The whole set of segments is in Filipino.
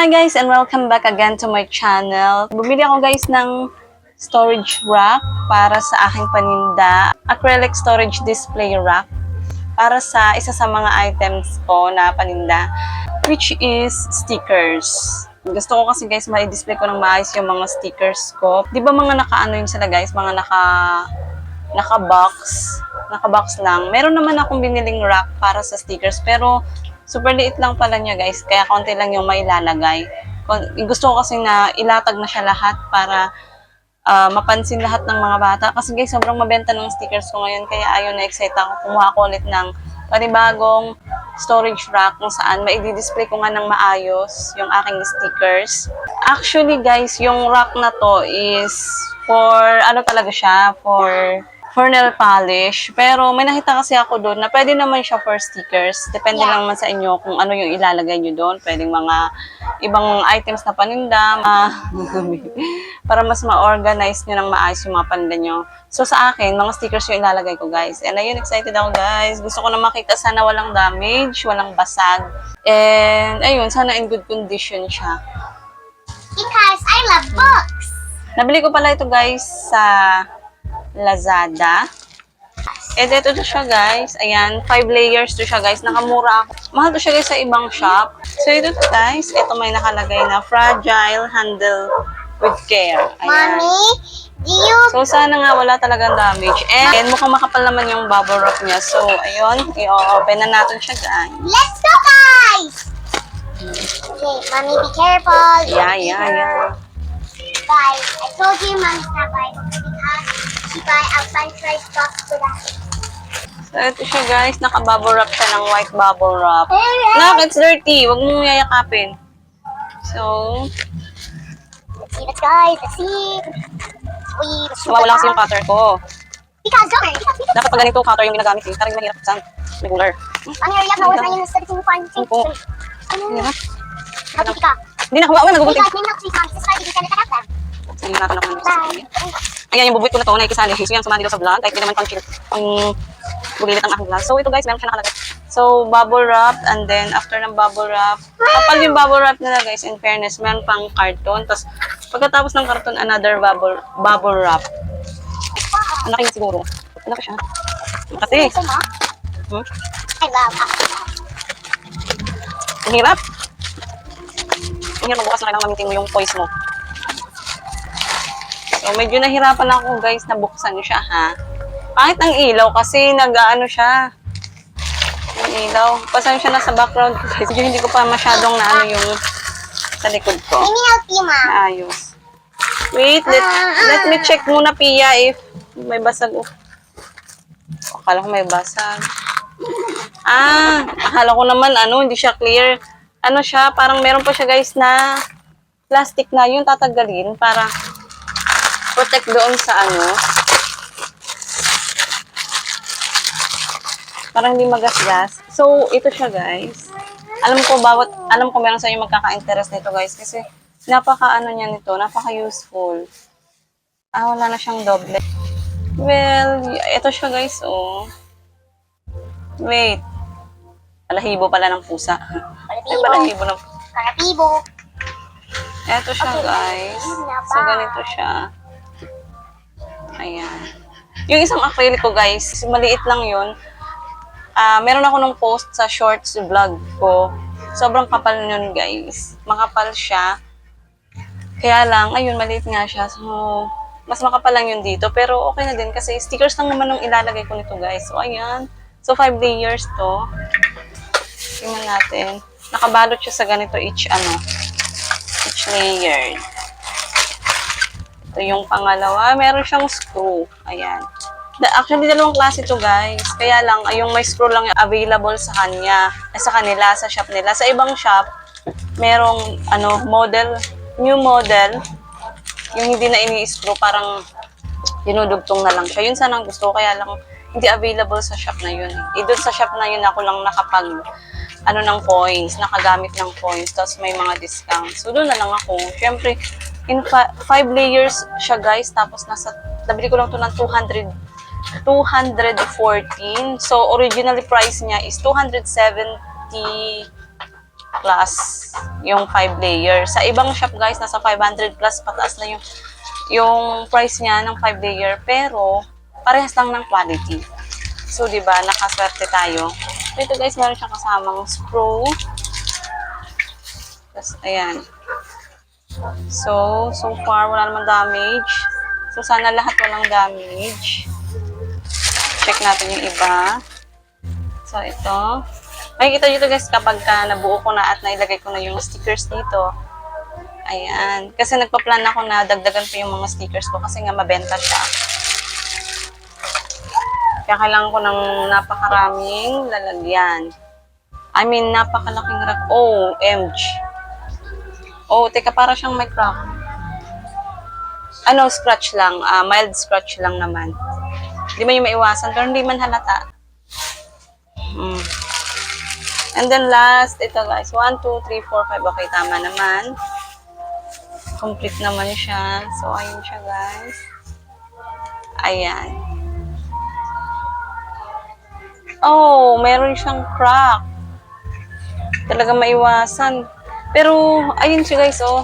Hi guys and welcome back again to my channel. Bumili ako guys ng storage rack para sa aking paninda. Acrylic storage display rack para sa isa sa mga items ko na paninda which is stickers. Gusto ko kasi guys ma-display ko ng maayos yung mga stickers ko. Di ba mga naka-ano yun sila guys? Mga naka naka-box. Naka-box lang. Meron naman akong biniling rack para sa stickers pero super liit lang pala niya guys. Kaya konti lang yung mailalagay. Gusto ko kasi na ilatag na siya lahat para ah, mapansin lahat ng mga bata. Kasi guys, sobrang mabenta ng stickers ko ngayon. Kaya ayaw na excite ako. Kumuha ko ulit ng panibagong storage rack kung saan maidi-display ko nga ng maayos yung aking stickers. Actually guys, yung rack na to is for, ano talaga siya, for for nail polish. Pero may nakita kasi ako doon na pwede naman siya for stickers. Depende lang man sa inyo kung ano yung ilalagay nyo doon. Pwedeng mga ibang items na paninda. para mas ma-organize nyo ng maayos yung mga paninda nyo. So sa akin, mga stickers yung ilalagay ko guys. And ayun, excited ako guys. Gusto ko na makita sana walang damage, walang basag. And ayun, sana in good condition siya. Because I love books. Nabili ko pala ito guys sa Lazada. Eh, dito to siya guys. Ayan, 5 layers to siya guys. Nakamura ako. Mahal to siya guys sa ibang shop. So, ito to guys. Ito may nakalagay na fragile handle with care. Ayan. Mommy, do you So, sana nga wala talagang damage. And, mukhang makapal naman yung bubble wrap niya. So, ayun. I-open na natin siya guys. Let's go, guys! Okay, mommy, be careful. Yeah, yeah, yeah. Guys, I told you mommy's not buy buy outside price box for that. So, ito siya guys. Naka-bubble wrap siya ng white bubble wrap. Nak, it's dirty. Huwag mong yayakapin. So, Let's see, let's guys, let's see. Nawawala the kasi yung cutter ko. Because, Joker, Dapat pag ganito cutter yung ginagamit eh. Parang mahirap sa regular. ang area mo, na yun, study mo fine. Opo. Ano? Happy ka. Hindi na, uwi, Hey nagubunting. guys, may milk please, mommy. Subscribe if you can have them. Hindi natin ako ng Bye. Ayan yung bubuit ko na to, nakikisali. So yan, sumali daw sa vlog. Kahit naman pang chill. Ang bulilit ang aking vlog. So ito guys, meron siya nakalagay. So bubble wrap and then after ng bubble wrap, kapal yung bubble wrap nila guys, in fairness, meron pang carton. Tapos pagkatapos ng carton, another bubble bubble wrap. Ang laki niya siguro. Ang laki siya. Kasi, Mom. hmm? Ang hirap. Ang hirap magbukas na kailangan mamitin mo yung toys mo. So, medyo nahirapan ako guys na buksan siya ha. Kahit ang ilaw kasi nag-ano siya. Yung ilaw. Pasensya na sa background ko guys. Medyo hindi ko pa masyadong na ano yung sa likod ko. Ayos. Wait, let, let me check muna Pia if may basag. Oh. Akala ko may basag. Ah, akala ko naman ano, hindi siya clear. Ano siya, parang meron pa siya guys na plastic na yun tatagalin para protect doon sa ano. Parang hindi magasgas. So, ito siya guys. Alam ko bawat, alam ko meron sa inyo magkaka-interest nito guys kasi napaka ano niya nito, napaka useful. Ah, wala na siyang doble. Well, ito siya guys, oh. Wait. Balahibo pala ng pusa. Ay, Balahibo. balahibo ng... Karapibo. Ito siya Okay. guys. So, ganito siya. Ayan. Yung isang acrylic ko guys, maliit lang yun. Ah, meron ako nung post sa shorts vlog ko. Sobrang kapal nun guys. Makapal siya. Kaya lang, ayun, maliit nga siya. So, mas makapal lang yun dito. Pero okay na din kasi stickers lang naman ang ilalagay ko nito guys. So, ayan. So, five layers to. Tingnan natin. Nakabalot siya sa ganito each ano. Each layer. Ito yung pangalawa. Meron siyang screw. Ayan. Actually, dalawang klase to guys. Kaya lang, yung may screw lang available sa kanya. Eh, sa kanila, sa shop nila. Sa ibang shop, merong ano, model, new model. Yung hindi na ini-screw, parang dinudugtong na lang siya. Yun sana ang gusto ko. Kaya lang, hindi available sa shop na yun. Eh, doon sa shop na yun, ako lang nakapag ano ng coins, nakagamit ng coins, tapos may mga discount. So, doon na lang ako. Siyempre, in fa- five layers siya guys, tapos nasa, nabili ko lang to ng 200 214. So, originally price niya is 270 plus yung 5 layer. Sa ibang shop guys, nasa 500 plus pataas na yung yung price niya ng 5 layer pero parehas lang ng quality. So, di ba, nakaswerte tayo. Ito guys, meron siyang kasamang screw. Tapos, ayan. So, so far, wala naman damage. So, sana lahat walang damage. Check natin yung iba. So, ito. Makikita nyo ito guys kapag ka nabuo ko na at nailagay ko na yung stickers dito. Ayan. Kasi nagpa-plan ako na dagdagan pa yung mga stickers ko kasi nga mabenta siya. Kaya kailangan ko ng napakaraming lalagyan. I mean, napakalaking rack. Oh, MG. Oh, teka, para siyang may crack. Ano, scratch lang. Ah, mild scratch lang naman. Hindi man yung maiwasan, pero hindi man halata. Hmm. And then last, ito guys, 1, 2, 3, 4, 5. Okay, tama naman. Complete naman siya. So, ayun siya guys. Ayan. Oh, meron siyang crack. Talaga maiwasan. Pero, ayun siya guys, oh.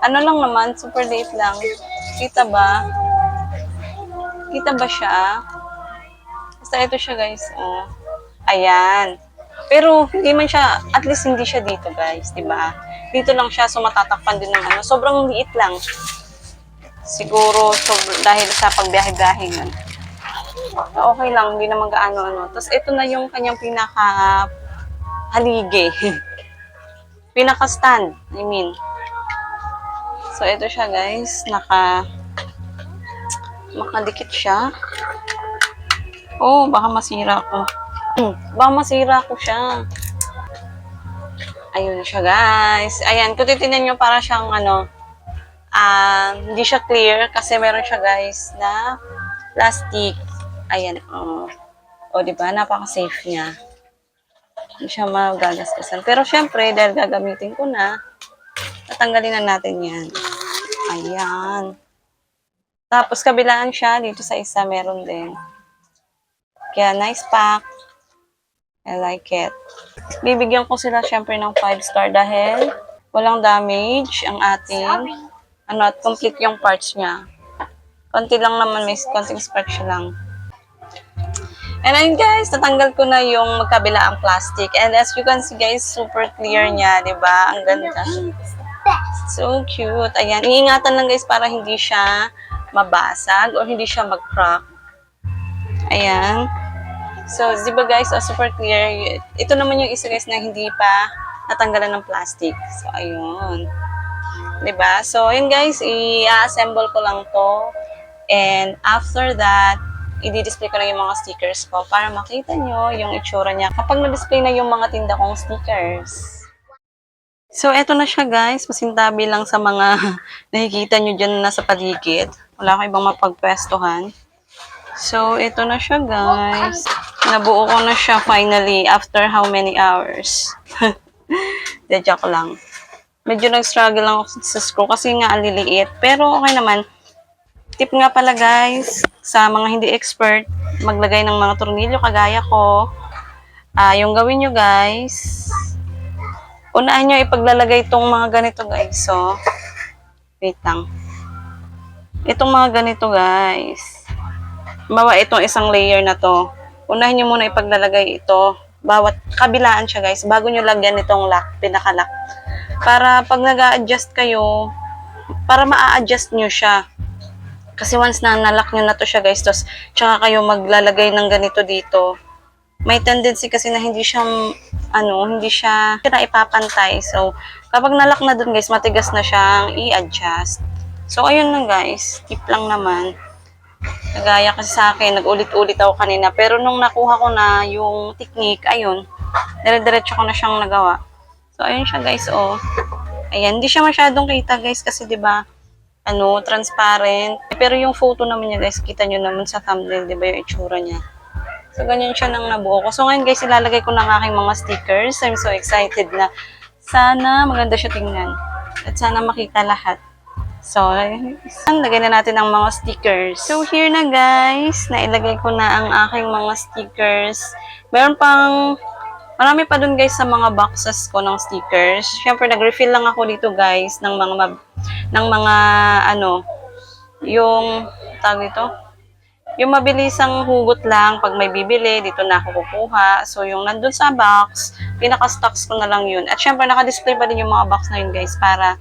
Ano lang naman, super late lang. Kita ba? Kita ba siya? Basta ito siya guys, oh. Ayan. Pero, hindi man siya, at least hindi siya dito guys, di ba? Dito lang siya, so matatakpan din ng ano. Sobrang liit lang. Siguro, sobr- dahil sa pagbiyahe-biyahe yun. Okay lang, hindi naman gaano ano. Tapos ito na yung kanyang pinaka haligi. pinaka stand, I mean. So ito siya guys, naka makadikit siya. Oh, baka masira ko. Hmm, baka masira ko siya. Ayun siya guys. Ayan, kung titignan nyo para siyang ano, ah, hindi siya clear kasi meron siya guys na plastic. Ayan, oh. O, di ba? Napaka-safe niya. Hindi siya magagasgasan. Pero syempre, dahil gagamitin ko na, tatanggalin na natin yan. Ayan. Tapos, kabilaan siya. Dito sa isa, meron din. Kaya, nice pack. I like it. Bibigyan ko sila syempre ng 5 star dahil walang damage ang ating ano at complete yung parts niya. Konti lang naman, may konting scratch lang. And then guys, natanggal ko na yung magkabila ang plastic. And as you can see guys, super clear niya, di ba? Ang ganda. So cute. Ayan, iingatan lang guys para hindi siya mabasag or hindi siya mag-crack. Ayan. So, di ba guys, oh, super clear. Ito naman yung isa guys na hindi pa natanggalan ng plastic. So, ayun. 'Di ba? So, yun guys, i-assemble ko lang to. And after that, i-display ko na yung mga stickers ko para makita nyo yung itsura niya kapag na-display na yung mga tinda kong stickers. So, eto na siya guys. Masintabi lang sa mga nakikita nyo dyan na sa paligid. Wala ko ibang mapagpwestuhan. So, ito na siya guys. Nabuo ko na siya finally after how many hours. De, lang. Medyo nag-struggle lang ako sa screw kasi nga aliliit. Pero okay naman. Tip nga pala guys, sa mga hindi expert, maglagay ng mga tornilyo kagaya ko. Ah, yung gawin nyo guys, unahan nyo ipaglalagay itong mga ganito guys. So, wait lang. Itong mga ganito guys. Bawa itong isang layer na to. Unahin nyo muna ipaglalagay ito. Bawat kabilaan siya guys, bago nyo lagyan itong lock, pinaka-lock. Para pag nag adjust kayo, para ma-adjust nyo siya. Kasi once na nalock nyo na to siya guys, tos tsaka kayo maglalagay ng ganito dito, may tendency kasi na hindi siya, ano, hindi siya, na ipapantay. So, kapag nalock na dun guys, matigas na siyang i-adjust. So, ayun lang guys, tip lang naman. Nagaya kasi sa akin, nag-ulit-ulit ako kanina. Pero nung nakuha ko na yung technique, ayun, dire-diretso ko na siyang nagawa. So, ayun siya guys, oh. Ayan, hindi siya masyadong kita guys kasi 'di ba ano, transparent. Pero yung photo naman niya guys, kita nyo naman sa thumbnail, 'di ba yung itsura niya. So, ganyan siya nang nabuo ko. So, ngayon guys, ilalagay ko ng aking mga stickers. I'm so excited na sana maganda siya tingnan. At sana makita lahat. So, lagay na natin ang mga stickers. So, here na guys, nailagay ko na ang aking mga stickers. Meron pang Marami pa dun guys sa mga boxes ko ng stickers. Siyempre, nag-refill lang ako dito guys ng mga ng mga ano, yung tawag dito, yung mabilisang hugot lang pag may bibili, dito na ako kukuha. So, yung nandun sa box, pinaka-stocks ko na lang yun. At syempre, naka-display pa din yung mga box na yun guys para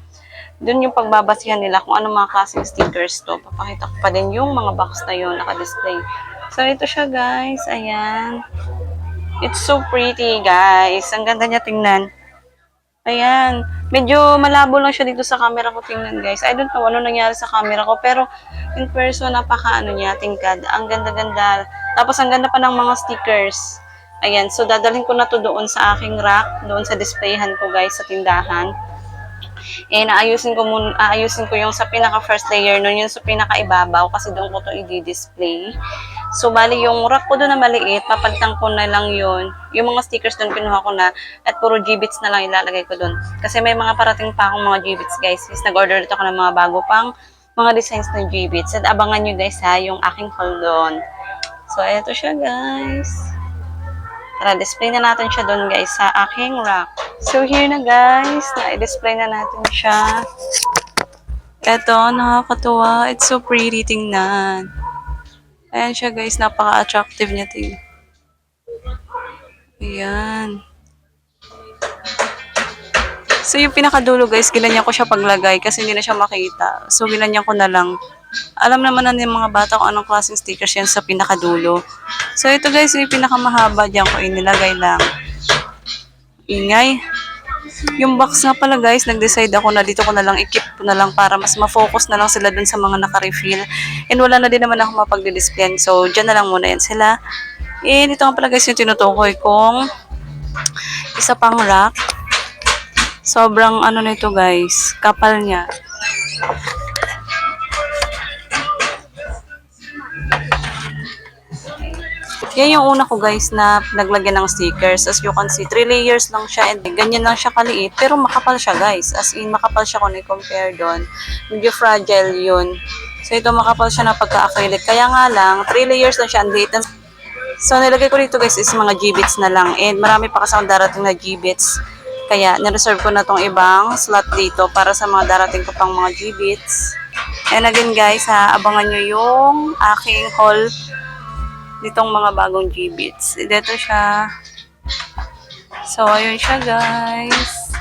dun yung pagbabasihan nila kung ano mga klaseng stickers to. Papakita ko pa din yung mga box na yun naka-display. So, ito siya guys. Ayan. It's so pretty guys. Ang ganda niya tingnan. Ayan. Medyo malabo lang siya dito sa camera ko tingnan guys. I don't know ano nangyari sa camera ko. Pero in person, napaka ano niya, tingkad. Ang ganda-ganda. Tapos ang ganda pa ng mga stickers. Ayan. So dadalhin ko na to doon sa aking rack. Doon sa displayhan ko guys sa tindahan. Eh, naayusin ko muna, aayusin ko yung sa pinaka first layer nun, yung sa pinaka ibabaw kasi doon ko to i-display. So, bali yung rack ko doon na maliit, papagtang ko na lang yun. Yung mga stickers doon, kinuha ko na at puro G-bits na lang ilalagay ko doon. Kasi may mga parating pa akong mga G-bits guys. Kasi nag-order dito ako ng mga bago pang mga designs ng G-bits. At abangan nyo guys ha, yung aking haul doon. So, eto siya guys. Tara, display na natin siya doon guys sa aking rack. So, here na guys. Na-display na natin siya. Eto, nakakatuwa. It's so pretty tingnan. Ayan siya guys, napaka-attractive niya ting. Ayan. So yung pinakadulo guys, ginanyan ko siya paglagay kasi hindi na siya makita. So ginanyan ko na lang. Alam naman na ng mga bata kung anong klaseng stickers yan sa pinakadulo. So ito guys, yung pinakamahaba dyan ko inilagay lang. Ingay. Yung box nga pala guys, nag-decide ako na dito ko na lang i-keep ko na lang para mas ma-focus na lang sila dun sa mga naka-refill. And wala na din naman ako mapag-display. So, dyan na lang muna yan sila. And ito nga pala guys yung tinutukoy kong isa pang rack. Sobrang ano nito guys, kapal niya. Yan yung una ko guys na naglagyan ng stickers. As you can see, 3 layers lang siya and ganyan lang siya kaliit. Pero makapal siya guys. As in, makapal siya kung i-compare doon. Medyo fragile yun. So ito makapal siya na pagka-acrylic. Kaya nga lang, 3 layers lang siya. So, nilagay ko dito guys is mga G-bits na lang. And marami pa kasi akong darating na G-bits. Kaya, nireserve ko na tong ibang slot dito para sa mga darating ko pang mga G-bits. And again guys, ha, abangan nyo yung aking haul nitong mga bagong G-bits. Dito siya. So, ayun siya guys.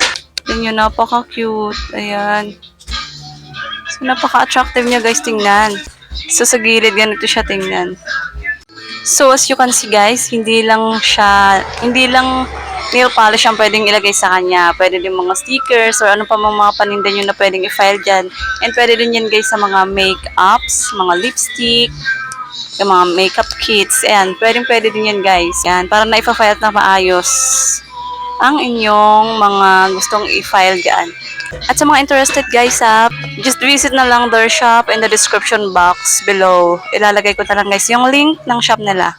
Yun yun, napaka-cute. Ayan. So, napaka-attractive niya guys tingnan. So, sa gilid, ganito siya tingnan. So, as you can see guys, hindi lang siya, hindi lang nail polish ang pwedeng ilagay sa kanya. Pwede din mga stickers or ano pa mga, mga paninda nyo na pwedeng i-file dyan. And pwede din yan guys sa mga make-ups, mga lipstick, yung mga makeup kits. Ayan, pwedeng pwede din yan guys. Ayan, para na ipa-file na maayos ang inyong mga gustong i-file dyan. At sa mga interested guys, ha, just visit na lang their shop in the description box below. Ilalagay ko na lang guys yung link ng shop nila.